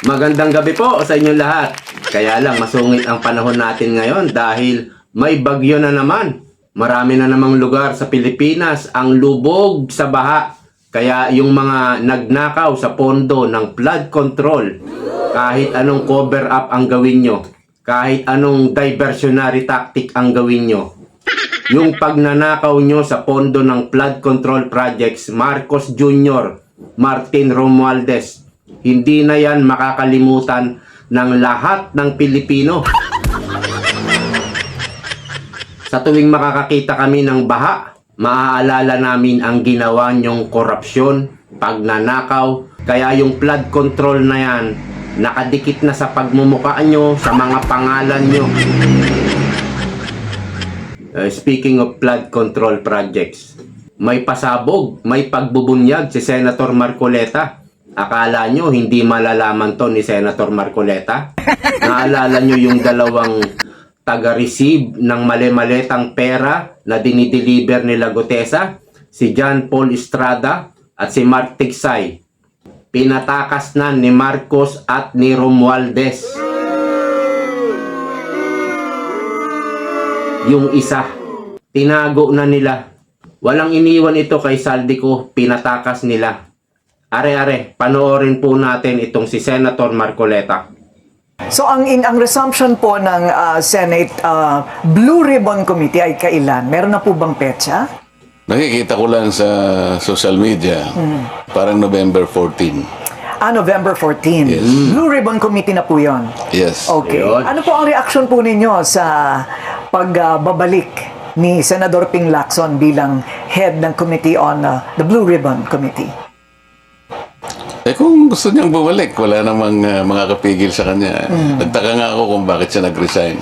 Magandang gabi po sa inyong lahat. Kaya lang masungit ang panahon natin ngayon dahil may bagyo na naman. Marami na namang lugar sa Pilipinas ang lubog sa baha. Kaya yung mga nagnakaw sa pondo ng flood control, kahit anong cover up ang gawin nyo, kahit anong diversionary tactic ang gawin nyo, yung pagnanakaw nyo sa pondo ng flood control projects Marcos Jr., Martin Romualdez, hindi na yan makakalimutan ng lahat ng Pilipino. Sa tuwing makakakita kami ng baha, maaalala namin ang ginawa nyong korupsyon, pagnanakaw, kaya yung flood control na yan, nakadikit na sa pagmumukha nyo, sa mga pangalan nyo. Uh, speaking of flood control projects, may pasabog, may pagbubunyag si Senator Marcoleta. Akala nyo hindi malalaman to ni Senator Marcoleta? Naalala nyo yung dalawang taga-receive ng mali-maletang pera na dinideliver ni Lagotesa? Si John Paul Estrada at si Mark Tigsay. Pinatakas na ni Marcos at ni Romualdez. yung isa. Tinago na nila. Walang iniwan ito kay Saldico, pinatakas nila. Are-are, panoorin po natin itong si Senator Marcoleta. So ang in ang resumption po ng ah, Senate ah, Blue Ribbon Committee ay kailan? Meron na po bang petsa? Nakikita ko lang sa social media, parang November 14. Ah, November 14. Yes. Blue Ribbon Committee na po 'yon. Yes. Okay. Ayun. Ano po ang reaction po ninyo sa pagbabalik ni Senador Ping Lacson bilang head ng Committee on ah, the Blue Ribbon Committee? Eh kung gusto niyang bumalik, wala namang uh, mga kapigil sa kanya. Nagtaka nga ako kung bakit siya nag-resign.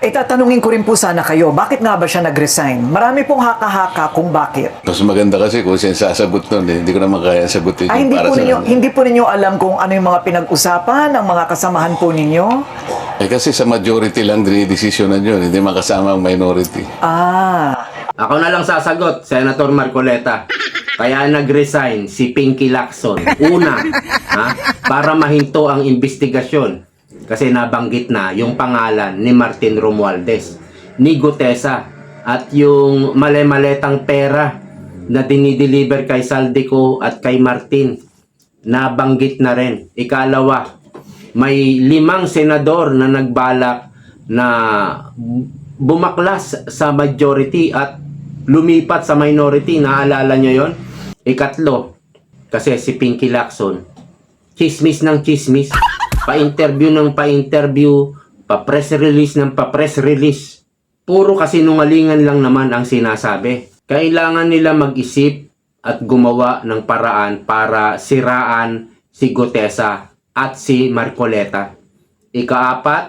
Eh, tatanungin ko rin po sana kayo, bakit nga ba siya nag-resign? Marami pong haka-haka kung bakit. Mas maganda kasi kung siya sasagot nun, eh. hindi ko naman kaya sagutin Ay, yung hindi para po, ninyo, hindi po ninyo alam kung ano yung mga pinag-usapan ng mga kasamahan po ninyo? Eh kasi sa majority lang dinidesisyonan yun, hindi makasama ang minority. Ah, Ako na lang sasagot, Senator Marcoleta. Kaya nag-resign si Pinky Lacson. Una, ha, para mahinto ang investigasyon. Kasi nabanggit na yung pangalan ni Martin Romualdez, ni Gutesa, at yung male-maletang pera na dinideliver kay Saldico at kay Martin. Nabanggit na rin. Ikalawa, may limang senador na nagbalak na bumaklas sa majority at lumipat sa minority. Naalala nyo yon? Ikatlo, kasi si Pinky Lacson, chismis ng chismis, pa-interview ng pa-interview, pa-press release ng pa-press release. Puro kasinungalingan lang naman ang sinasabi. Kailangan nila mag-isip at gumawa ng paraan para siraan si Gotesa at si Marcoleta. Ikaapat,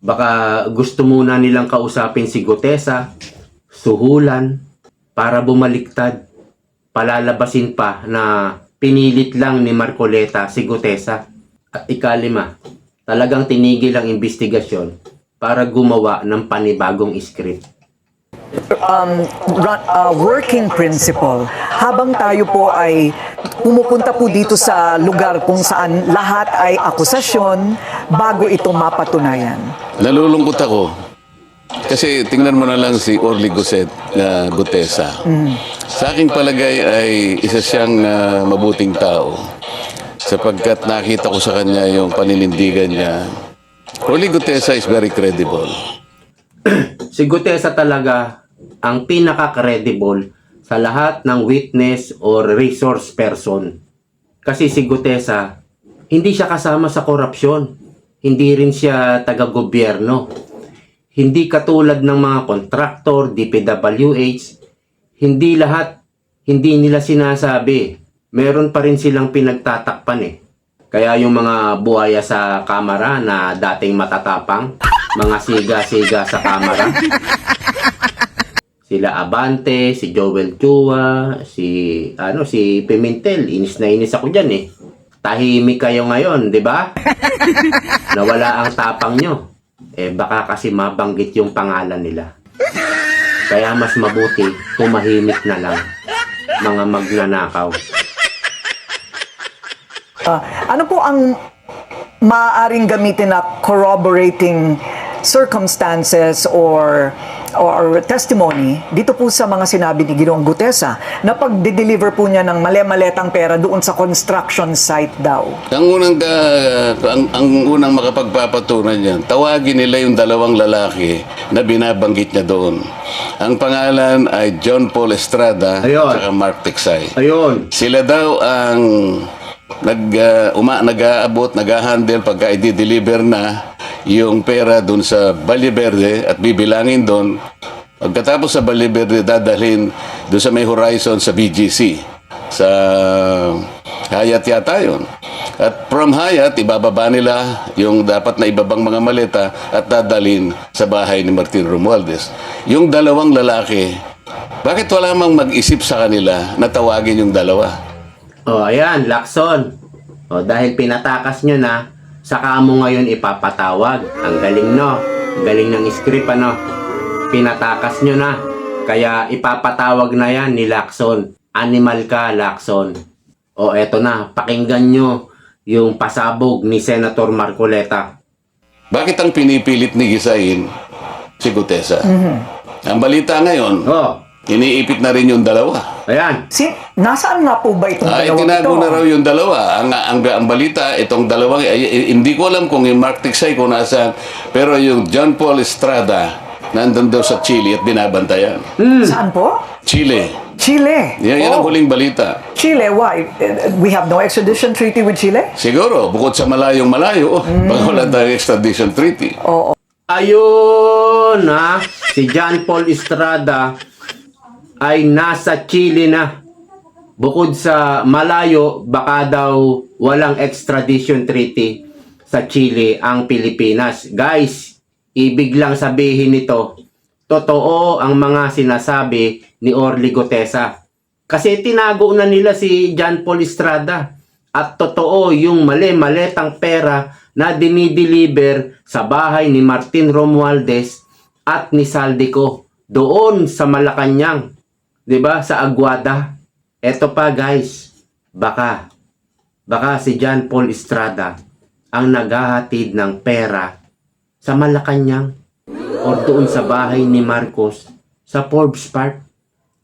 baka gusto muna nilang kausapin si Gotesa, suhulan, para bumaliktad. Palalabasin pa na pinilit lang ni Marcoleta si Gotesa. At ikalima, talagang tinigil ang investigasyon para gumawa ng panibagong script. um, run- uh, working principle. Habang tayo po ay pumupunta po dito sa lugar kung saan lahat ay akusasyon bago ito mapatunayan. Nalulungkot ako. Kasi tingnan mo na lang si Orly Gusset na Gutesa. Sa aking palagay ay isa siyang ah, mabuting tao. Sapagkat nakita ko sa kanya yung paninindigan niya. Orly Gutesa is very credible. Si Gutesa talaga ang pinaka-credible sa lahat ng witness or resource person. Kasi si Gutesa, hindi siya kasama sa korupsyon. Hindi rin siya taga-gobyerno. Hindi katulad ng mga kontraktor, DPWH, hindi lahat, hindi nila sinasabi. Meron pa rin silang pinagtatakpan eh. Kaya yung mga buhaya sa kamera na dating matatapang, mga siga-siga sa kamera, sila Abante, si Joel Chua, si ano si Pimentel, inis na inis ako diyan eh. Tahimik kayo ngayon, 'di ba? Nawala ang tapang nyo. Eh baka kasi mabanggit yung pangalan nila. Kaya mas mabuti tumahimik na lang mga magnanakaw. Ah, ano po ang maaaring gamitin na corroborating circumstances or or testimony dito po sa mga sinabi ni Ginoong Gutesa na pag-deliver po niya ng mali-maletang pera doon sa construction site daw. Ang unang, ka- ang, ang unang makapagpapatunay niyan, tawagin nila yung dalawang lalaki na binabanggit niya doon. Ang pangalan ay John Paul Estrada Ayun. at Mark Texay. Ayun. Sila daw ang nag uh, uma nag-aabot, nag-handle pagka i-deliver na yung pera doon sa Valle Verde at bibilangin doon. Pagkatapos sa Valle Verde, dadalhin doon sa may horizon sa BGC. Sa Hayat yata yun. At from Hayat, ibababa nila yung dapat na ibabang mga maleta at dadalhin sa bahay ni Martin Romualdez. Yung dalawang lalaki, bakit wala mang mag-isip sa kanila na tawagin yung dalawa? O, ayan, Lakson. O, dahil pinatakas nyo na, saka mo ngayon ipapatawag. Ang galing, no? Galing ng script, ano? Pinatakas nyo na. Kaya ipapatawag na yan ni Lakson. Animal ka, Lakson. O, eto na. Pakinggan nyo yung pasabog ni Senator Marcoleta. Bakit ang pinipilit ni Gisain si Gutesa? Ang balita ngayon, O, iniipit na rin yung dalawa. Ayan. Si, nasaan nga po ba itong Ay, dalawang tinago ito? na raw yung dalawa. Ang, ang, ang balita, itong dalawang, ay, ay, hindi ko alam kung yung Mark Tiksay kung nasaan, pero yung John Paul Estrada, nandun daw sa Chile at binabantayan. Saan po? Chile. Chile. Yan, yan ang Oh, huling balita. Chile, why? Uh, We have no extradition treaty with Chile? Siguro, bukod sa malayong malayo, baka wala tayong extradition treaty. Oo. Ayun na, si John Paul Estrada ay nasa Chile na. Bukod sa malayo, baka daw walang extradition treaty sa Chile ang Pilipinas. Guys, ibig lang sabihin nito, totoo ang mga sinasabi ni Orly Gotesa. Kasi tinago na nila si John Paul Estrada. At totoo yung mali-maletang pera na dinideliver sa bahay ni Martin Romualdez at ni Saldico doon sa Malacanang. 'Di ba? Sa Aguada. Eto pa guys, baka baka si John Paul Estrada ang naghahatid ng pera sa Malacanang o doon sa bahay ni Marcos sa Forbes Park.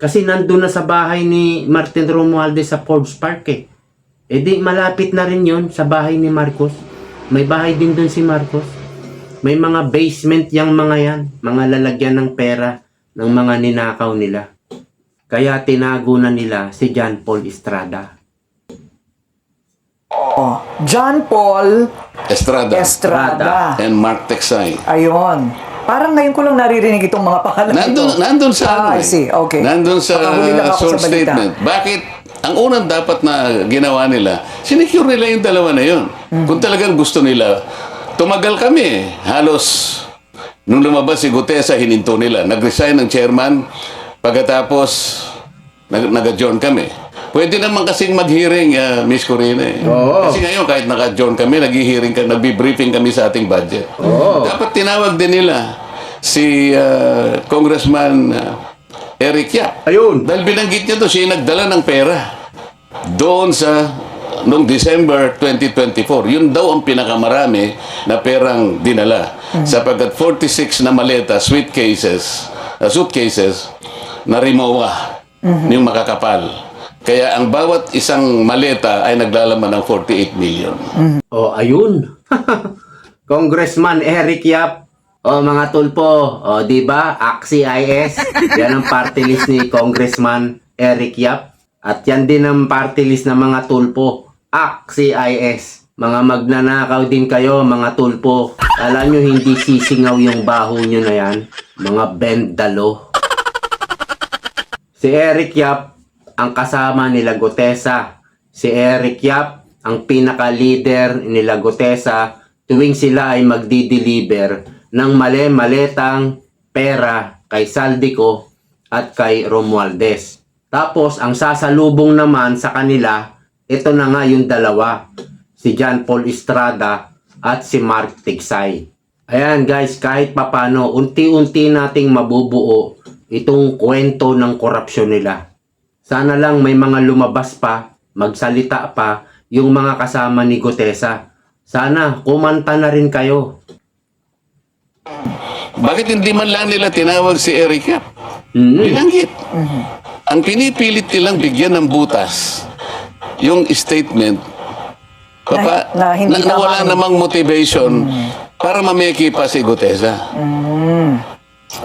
Kasi nandun na sa bahay ni Martin Romualdez sa Forbes Park eh. E di malapit na rin yon sa bahay ni Marcos. May bahay din doon si Marcos. May mga basement yang mga yan. Mga lalagyan ng pera ng mga ninakaw nila. Kaya tinago na nila si John Paul Estrada. Oh, John Paul Estrada Estrada. and Mark Texay. Ayun. Parang ngayon ko lang naririnig itong mga pangalan Nandun, ito. nandun sa Ah, ano I eh. see. Okay. Nandun sa Nakahuli lang ako sa source balita. statement. Bakit? Ang unang dapat na ginawa nila, sinecure nila yung dalawa na yun. Hmm. Kung talagang gusto nila, tumagal kami. Halos, nung lumabas si Gutesa, hininto nila. Nag-resign ng chairman, pagkatapos, nag- nag-adjourn kami. Pwede naman kasing mag-hearing, ah, Miss Corina. Eh. Oo. Kasi ngayon, kahit naka-adjourn kami, nag-hearing kami, nag-briefing kami sa ating budget. Oo. Dapat tinawag din nila si ah, Congressman ah, Eric Yap. Ayun. Dahil binanggit niya to, siya nagdala ng pera. Doon sa noong December 2024. Yun daw ang pinakamarami na perang dinala. Sapagkat 46 na maleta, suitcases, uh, suitcases, na rimowa yung makakapal. Kaya ang bawat isang maleta ay naglalaman ng 48 million. O, ayun. Congressman Eric Yap. O, mga tulpo. O, di ba? Axie IS. Yan ang party list ni Congressman Eric Yap. At yan din ang party list ng mga tulpo. Axie IS. Mga magnanakaw din kayo, mga tulpo. Alam nyo, hindi sisingaw yung baho nyo na yan. Mga bendalo. Si Eric Yap ang kasama nila Gutesa. Si Eric Yap ang pinaka-leader nila Gutesa tuwing sila ay magdi-deliver ng mali-maletang pera kay Saldico at kay Romualdez. Tapos ang sasalubong naman sa kanila, ito na nga yung dalawa, si John Paul Estrada at si Mark Tigsay. Ayan guys, kahit papano, unti-unti nating mabubuo itong kwento ng korupsyon nila. Sana lang may mga lumabas pa, magsalita pa, yung mga kasama ni Gutesa. Sana kumanta na rin kayo. Bakit hindi man lang nila tinawag si Erika? Mm. Binanggit. Ang pinipilit nilang bigyan ng butas, yung statement, papa, Na- na hindi na, wala namang motivation para mameki pa si Gutesa.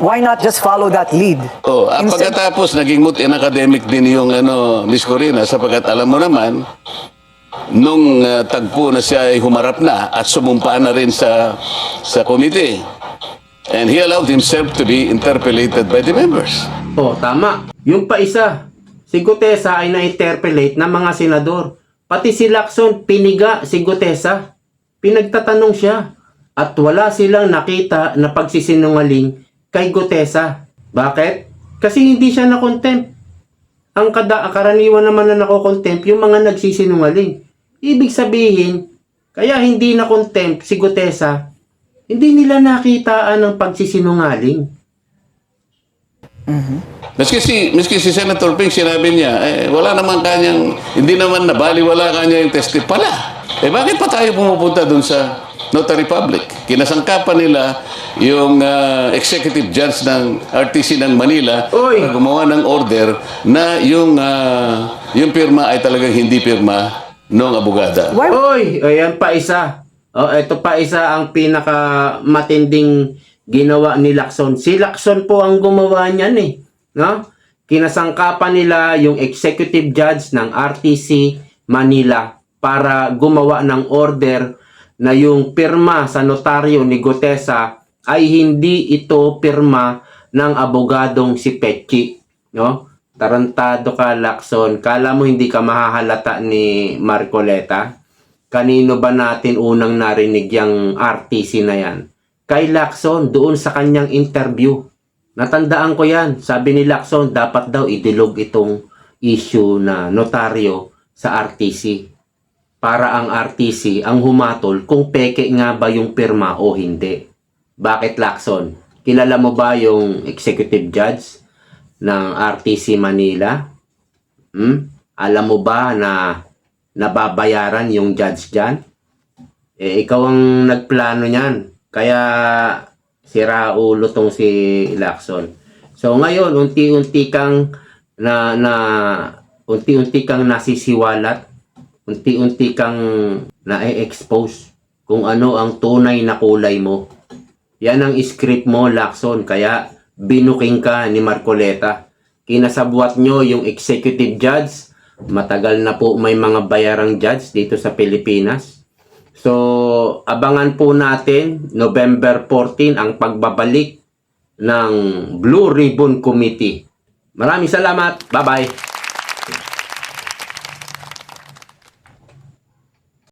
Why not just follow that lead? Oh, at Instead- pagkatapos naging mut academic din yung ano Miss Corina sapagkat alam mo naman nung uh, tagpo na siya ay humarap na at sumumpa na rin sa sa committee. And he allowed himself to be interpellated by the members. Oh, tama. Yung pa isa, si Gutesa ay na-interpellate ng mga senador. Pati si Lacson, piniga si Gutesa. Pinagtatanong siya. At wala silang nakita na pagsisinungaling kay Gutesa. Bakit? Kasi hindi siya na-contempt. Ang kada karaniwan naman na nako-contempt yung mga nagsisinungaling. Ibig sabihin, kaya hindi na-contempt si Gutesa, hindi nila nakitaan ng pagsisinungaling. Maski si, maski si Senator Ping, sinabi niya, eh, wala naman kanyang, hindi naman nabaliwala kanya yung testi pala. Eh bakit pa tayo pumupunta dun sa Notary Public? Kinasangkapan nila yung ah, executive judge ng RTC ng Manila Oy! para gumawa ng order na yung, ah, yung pirma ay talagang hindi pirma ng abogada. Why Oy, ayan pa isa. Oh, ito pa isa ang pinaka matinding ginawa ni Lacson. Si Lacson po ang gumawa niyan eh, no? Kinasangkapan nila yung executive judge ng RTC Manila para gumawa ng order na yung pirma sa notaryo ni Gotesa ay hindi ito pirma ng abogadong si Pechi, no? Tarantado ka, Lacson. Kala mo hindi ka mahahalata ni Marcoleta? Kanino ba natin unang narinig yung RTC na yan? Kay Lacson, doon sa kanyang interview. Natandaan ko yan. Sabi ni Lacson, dapat daw idilog itong issue na notaryo sa RTC. Para ang RTC ang humatol kung peke nga ba yung pirma o hindi. Bakit Lacson? Kilala mo ba yung executive judge ng RTC Manila? Hmm? Alam mo ba na nababayaran yung judge dyan? Eh, ikaw ang nagplano niyan. Kaya sira ulo tong si Lacson. So ngayon, unti-unti kang na, na unti-unti kang nasisiwalat, unti-unti kang na-expose kung ano ang tunay na kulay mo. Yan ang script mo, Lacson. Kaya binuking ka ni Marcoleta. Kinasabwat nyo yung executive judge. Matagal na po may mga bayarang judge dito sa Pilipinas. So, abangan po natin November 14 ang pagbabalik ng Blue Ribbon Committee. Maraming salamat. Bye-bye.